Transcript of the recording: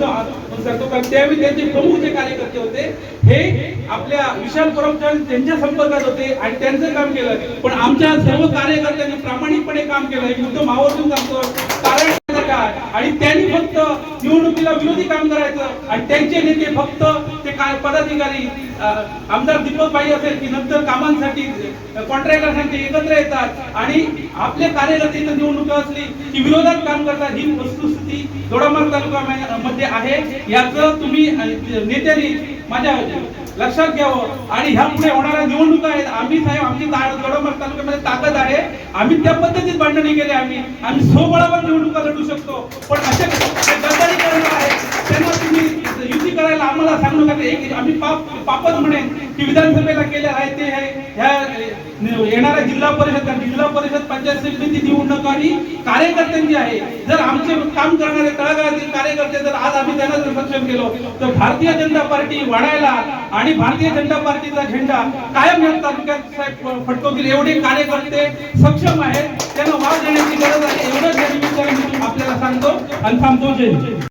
कारण त्यावेळी त्यांचे प्रमुख जे कार्यकर्ते होते हे आपल्या विशाल परमचंद त्यांच्या संपर्कात होते आणि त्यांचं काम केलं. पण आमच्या सर्व कार्यकर्त्यांनी प्रामाणिकपणे काम केलं. हे मुद्दा आवर्जून सांगतो कारण काय? आणि त्यांनी फक्त निवडणुकीला विरोधी काम करायचं. आणि त्यांचे नेते फक्त ते काय पदाधिकारी आमदार दीपक पाहिजे असेल की नंतर कामांसाठी कॉन्ट्रॅक्टरसाठी एकत्र येतात आणि आपले कार्यकर्त्यांना निवडणूक असली की विरोधात काम करतात ही वस्तुस्थिती दोडामार्ग तालुका मध्ये आहे. याचं तुम्ही नेत्यांनी माझ्या लक्षात घ्यावं. आणि ह्या पुढे होणाऱ्या निवडणुका आहेत. आम्ही साहेब आमची दोडामार्ग तालुक्यामध्ये ताकद आहे. आम्ही त्या पद्धतीत भांडणी केली आम्ही. आम्ही स्वबळावर निवडणुका लढू शकतो. पण असे करायला आम्हाला सांगू नका आम्ही पाप पापच म्हणेन की विधानसभेला केले आहे ते ह्या येणाऱ्या जिल्हा परिषद जिल्हा परिषद पंचायत समिती निवडणुका आणि कार्यकर्त्यांची आहे. जर आमचे काम करणारे तळागाळातील कार्यकर्ते जर आज आम्ही त्यांना जर सक्षम केलो तर भारतीय जनता पार्टी वाढायला आणि भारतीय जनता पार्टीचा झेंडा कायम या तालुक्यात साहेब फटकवतील एवढे कार्यकर्ते सक्षम आहेत त्यांना वाव देण्याची गरज आहे. एवढंच आपल्याला सांगतो आणि थांबतो. जय